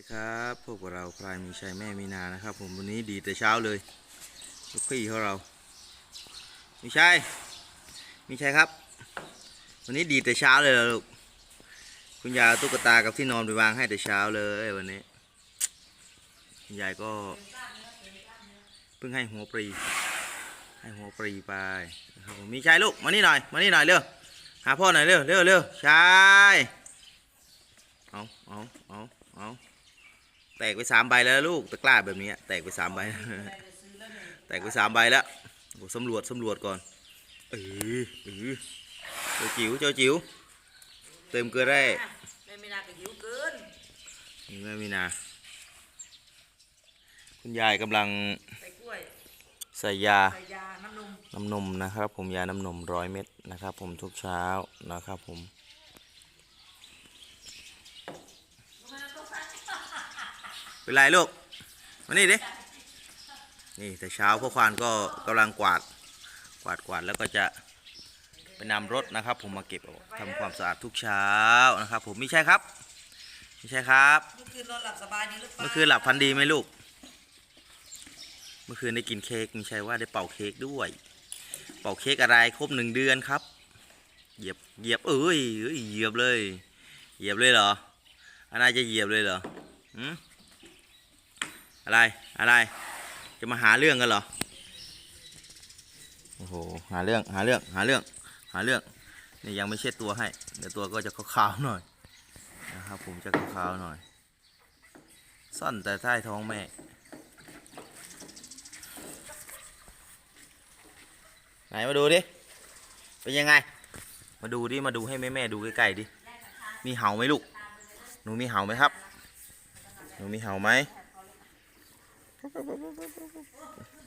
ดีครับพวกเราพลายมีชัยแม่มีนานะครับ ผมวันนี้ดีแต่เช้าเลยลูกพี่ของเรา มีชัยมีชัยครับ วันนี้ดีแต่เช้าเลยลูกคุณยายตุ๊กตากับที่นอนไปวางให้แต่เช้าเลยวันนี้คุณยายก็เพิ่งให้หัวปรี ให้หัวปรีไปนะครับผมมีชัยลูกมานี่หน่อยมานี่หน่อยเร็วหาพ่อหน่อยเร็วเร็วเร็วชายเอาเอาเอาเอา แตกไปสามใบแล้วลูกตะกร้าแบบนี้อะแตกไปสามใบแตกไปสามใบแล้วโอ้สำรวจสำรวจก่อนเออเออเจ้าจิ๋วเจ้าจิ๋วเติมเกลือได้แม่ไม่น่าจะหิวเกินนี่แม่มีนา คุณยายกำลังใส่กล้วยใส่ยาใส่ยาน้ำนมน้ำนมนะครับ ผมยาน้ำนมร้อยเม็ดนะครับ ผมทุกเช้านะครับผม เป็นไรลูกมานี่ดินี่แต่เช้าพ่อควานก็กำลังกวาดกวาดกวาดแล้วก็จะไปนำรถนะครับ ผมมาเก็บทำความสะอาดทุกเช้านะครับ ผมไม่ใช่ครับไม่ใช่ครับเมื่อคืนนอนหลับสบายดีหรือเปล่าเมื่อคืนหลับพันดีไหมลูก เมื่อคืนได้กินเค้กไม่ใช่ว่าได้เป่าเค้กด้วย เป่าเค้กอะไรครบหนึ่งเดือนครับเหยียบเหยียบเอ้ยเอ้ยเหยียบเลย เหยียบเลยเหรออันนายจะเหยียบเลยเหรอหืม อะไรอะไร จะมาหาเรื่องกันเหรอโอ้โหหาเรื่องหาเรื่องหาเรื่องหาเรื่องนี่ยังไม่เช็ดตัวให้เดี๋ยวตัวก็จะขาวๆหน่อยนะครับผมจะขาวๆหน่อย ซ่อนแต่ใต้ท้องแม่ไหนมาดูดิเป็นยังไง มาดูดิมาดูให้แม่แม่ดูใกล้ๆดิมีเห่าไหมลูกหนูมีเห่าไหมครับ หนูมีเห่าไหม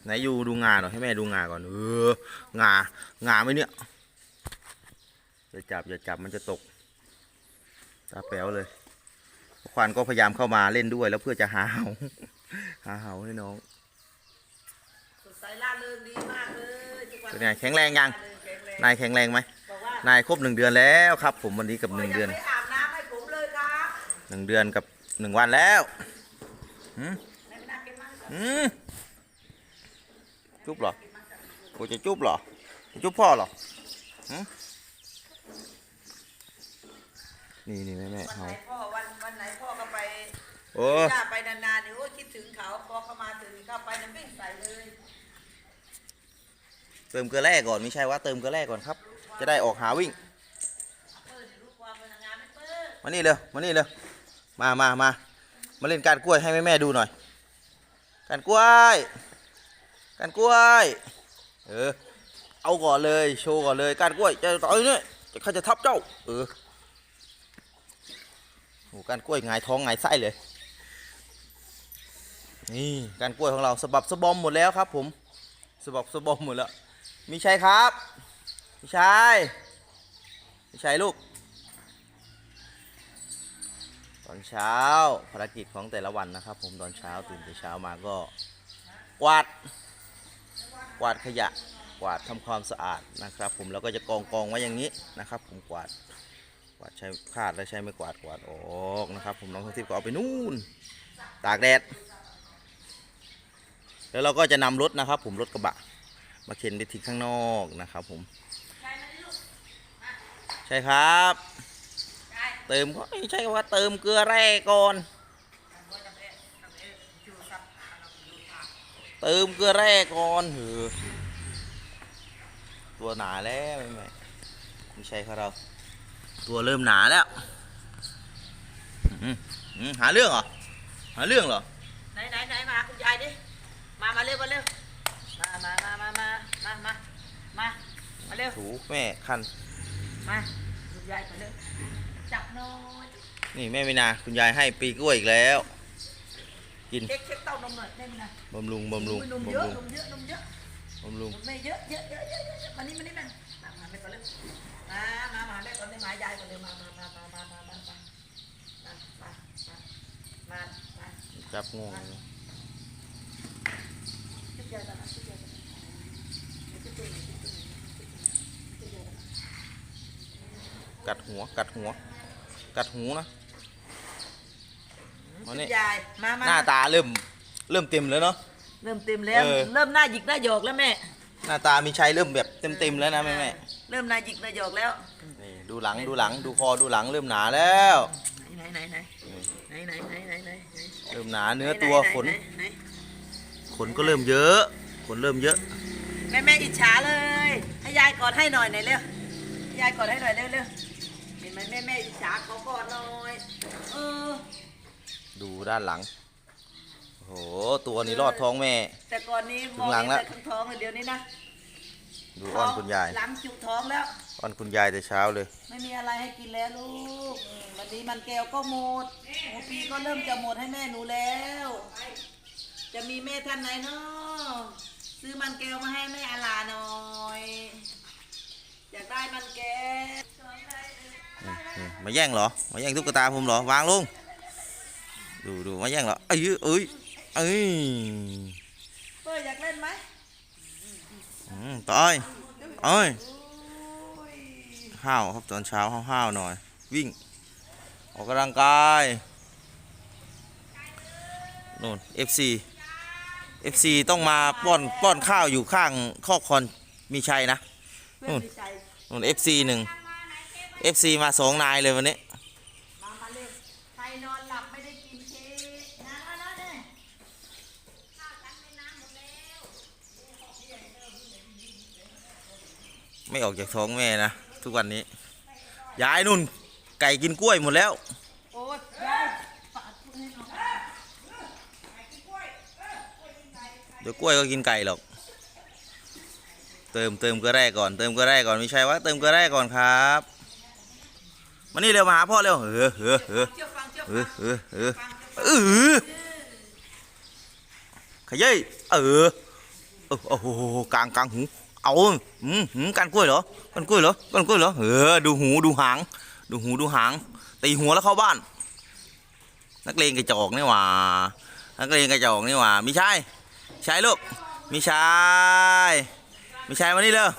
ไหนอยู่ดูงาหน่อยให้แม่ดูงาก่อน เอองางาไหมเนี่ยอย่าจับอย่าจับมันจะตกตาแป๋วเลยควันก็พยายามเข้ามาเล่นด้วยแล้วเพื่อจะหาเห่าหาเห่าให้น้องสดใสล่าเริงดีมากเลยทุกวันเป็นไงแข็งแรงยังแข็งแรงนายแข็งแรงไหมบอกว่านายครบหนึ่งเดือนแล้วครับ ผมวันนี้กับหนึ่งเดือนโยยังไม่อาบน้ำให้ผมเลยครับหนึ่งเดือนกับหนึ่งวันแล้วหืมแม่ จุ๊บเหรอโอ้จะจุ๊บเหรอจะจุ๊บพ่อเหรอหืมนี่นี่แม่แม่วันไหเขานพ่อวันวันไหนพ่อก็ไปโอ้ย่าไปนานๆเนี่ยโอ้ยคิดถึงเขาพอเขามาถึงเข้าไปน้ำวิ่งใส่เลยเติมเกลือแร่ก่อนไม่ใช่ว่าเติมเกลือแร่ก่อนครับ จะได้ออกหาวิ่งเปิดลูกความพนักงานไม่เปิดมานี่เร็วมานี่เร็วมามามามาเล่นการกล้วยให้แม่แม่ๆดูหน่อย การกล้วย การกล้วย เออ เอาก่อนเลย โชว์ก่อนเลยการกล้วยจะต่อยเนี่ยจะข้าจะทับเจ้า เออโหการกล้วยหงายท้องหงายไส้เลย นี่การกล้วยของเราสบับสบอมหมดแล้วครับ ผมสบับสบอมหมดแล้ว มีชัยครับมีชัยมีชัยลูก ตอนเช้าภารกิจของแต่ละวันนะครับ ผมตอนเช้าตื่นแต่เช้ามาก็กวาด วาดขยะกวาดทำความสะอาดนะครับ ผมแล้วก็จะกองกองไว้อย่างนี้นะครับ ผมกวาดกวาดใช้คาดและใช้ไม่กวาดกวาดออกนะครับ ผมน้องทศทิพย์ก็เอาไปนู่น ตากแดด แล้วเราก็จะนำรถนะครับ ผมรถกระบะ มาเข็นไปทิ้งข้างนอกนะครับ ผมใช่ครับ เติมก็ไม่ใช่ว่าเติมเกลือแร่ก่อน เติมเกลือแร่ก่อนเออตัวหนาแล้วไม่ไม่ไม่ใช่ครับเรา ตัวเริ่มหนาแล้วอืมอืมหาเรื่องเหรอ หาเรื่องเหรอ ไหนไหนไหนมาคุณยายดิ มามาเร็วมาเร็ว มามามามามามามามามาเร็วถูแม่คัน มาคุณยายมาเร็วจับหน้อยนี่แม่มินาคุณยายให้ปีกล้วยอีกแล้ว กินเช็คเช็คเต้านมหน่อยได้ไหมนะบำรุงบำรุงนมบำเยอะรุงนมเยอะนมเยอะบำรุงนมไม่เยอะเยอะเยอะเยอะเยอะมานี่มานี่มามามาเร็วก่อนเร็วมามามาเร็วก่อนเร็วมายายก่อนเร็วมามามามามามามามามามามามาจับง่วงเลยชุดยายก่อนนะชุดยายก่อนนะชุดยายก่อนนะชุดยายก่อนนะชุดยายก่อนนะกัดหัวกัดหัวกัดหูนะอื มานี่ ยายมามาหน้าตาเริ่มเริ่มเต็มแล้วเนาะ เริ่มเต็มแล้ว เออ เริ่มหน้าหยิกหน้าหยอกแล้วแม่หน้าตามีชัยเริ่มแบบเต็มเต็มๆแล้วนะแม่แม่เริ่มหน้าหยิกหน้าหยอกแล้วนี่ดูหลังดูหลังดูคอดูหลังเริ่มหนาแล้วไหนไหนไหนไหนไหนไหนไหนไหนไหนเริ่มหนาเนื้อตัวขนไหไหไหขนก็เริ่มเยอะ ขนเริ่มเยอะ แม่แม่อิจฉาเลย ให้ยายกอดให้หน่อยหน่อยเร็วให้ยายกอดให้หน่อยเร็วเร็วเห็นไหมแม่แม่อิจฉาเขากอดหน่อยเออ ดูด้านหลัง โอ้โห ตัวนี้รอดท้องแม่ แต่ก่อนนี้มถึองงหลังเห็นแล้ว แต่ข้างท้องเลยเดี๋ยวนี้นะดูอ้อนคุณยาย หลังจุกท้องแล้ว อ้อนคุณยายแต่เช้าเลย ไม่มีอะไรให้กินแล้วลูกอืมวันนี้มันแก้วก็หมดหัวปีก็เริ่มจะหมดให้แม่หนูแล้ว จะมีแม่ท่านไหนเนาะซื้อมันแก้วมาให้แม่อาลาหน่อย อยากได้มันแก้วนี่มาแย่งเหรอ มาแย่งตุ๊กตาผมเหรอ วางลง ดูดูมาแย่งเหรอเอ้ยเอ้ยเอ้ยเป้ยอยากเล่นไหมอืมต่อยเอ้ยโอ้ยห้าวครับตอนเช้าห้าวๆหน่อย วิ่ง ออกกำลังกายโน่น FC FC ต้องมาป้อนป้อนข้าวอยู่ข้างคอกคอนมีชัยนะเพื่อนมีใจนู่น FC หนึ่ง FC มาสองนายเลยวันนี้ มามาเล่นใครนอนหลับไม่ได้กินเค้กนะนะนะเนี่ย ไม่ออกจากท้องแม่นะทุกวันนี้ยายนุ่น ไก่กินกล้วยหมดแล้วเดี๋ยวกล้วยก็กินไก่หรอก เติมเติมกลือแร่ก่อน เติมกลือแร่ก่อนไม่ใช่ว่าเติมกลือแร่ก่อนครับมานี่เร็วมาหาพ่อเร็วเออเออเออเออเออเออเออขยัยเออโอ้โหกลางกลางหู เอาอืมหืมกันกล้วยเหรอกันกล้วยเหรอกันกล้วยเหรอเออดูหูดูหาง ดูหูดูหางตีหัวแล้วเข้าบ้าน นักเลงกระจอกนี่หว่านักเลงกระจอกนี่หว่ามีชายชายลูกมีชายมีชายมานี่เร็ว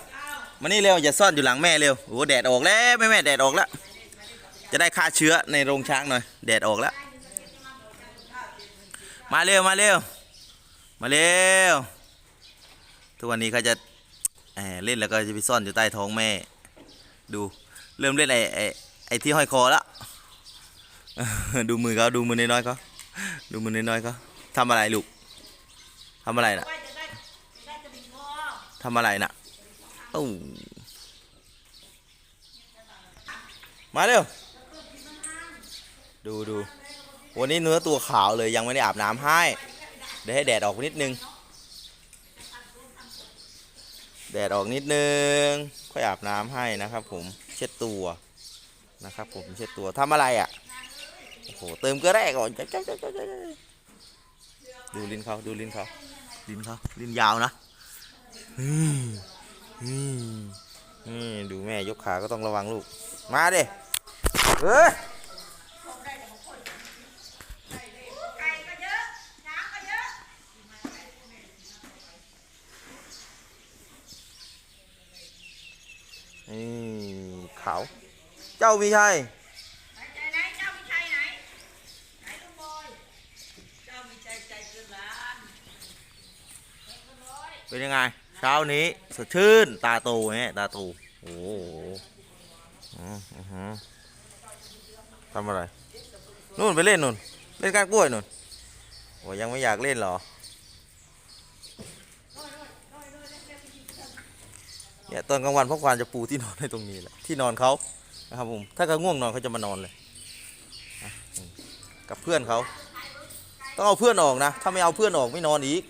มานี่เร็วอย่าซ่อนอยู่หลังแม่เร็วโอ้แดดออกแล้วแม่แม่แดดออกแล้วจะได้ฆ่าเชื้อในโรงช้างหน่อยแดดออกแล้วมาเร็วมาเร็วมาเร็วทุกวันนี้เขาจะ เล่นแล้วก็จะไปซ่อนอยู่ใต้ท้องแม่ ดูเริ่มเล่นไอ้ไอ้ไอ้ที่ห้อยคอแล้วดูมือเขาดูมือน้อยๆเขาดูมือน้อยๆเขาทำอะไรลูกทำอะไรน่ะทำอะไรน่ะโอ้ามาเร็ว ดูดูวันนี้เนื้อตัวขาวเลยยังไม่ได้อาบน้ำให้ เดี๋ยวให้แดดออกนิดนึง แดดออกนิดนึงค่อยอาบน้ำให้นะครับผมเช็ดตัวนะครับผมเช็ดตัวทำอะไรอะโอ้โหเติมเกลือแร่ก่อนดูลิ้นเขาดูลิ้นเขาลิ้นเขาลิ้นยาวนะอืมอืมนี่ดูแม่ยกขาก็ต้องระวังลูกมาเด้เฮ้ย ไก่ก็เยอะช้างก็เยอะ นี่ ขาว เจ้ามีชัยไหนใจไหนเจ้ามีชัยไหนเจ้ามีใจใจเกินล้านเป็นยังไง เช้านี้สดชื่น ตาโตเนี่ยตาโตโอ้โหทำอะไรนู่นไปเล่นนู่น เล่นก้านกล้วยนู่นโอ้ยังไม่อยากเล่นเหรอ เนี่ยตอนกลางวันพ่อควานจะปูที่นอนให้ตรงนี้แหละที่นอนเขานะครับผมถ้าเขาง่วงนอนเขาจะมานอนเลยกับเพื่อนเขาต้องเอาเพื่อนออกนะ ถ้าไม่เอาเพื่อนออกไม่นอนอีก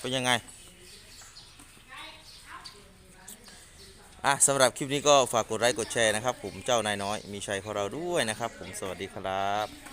เป็นยังไงอะสำหรับคลิปนี้ก็ฝากกดไลค์กดแชร์นะครับ ผมเจ้านายน้อยมีชัยของเราด้วยนะครับ ผมสวัสดีครับ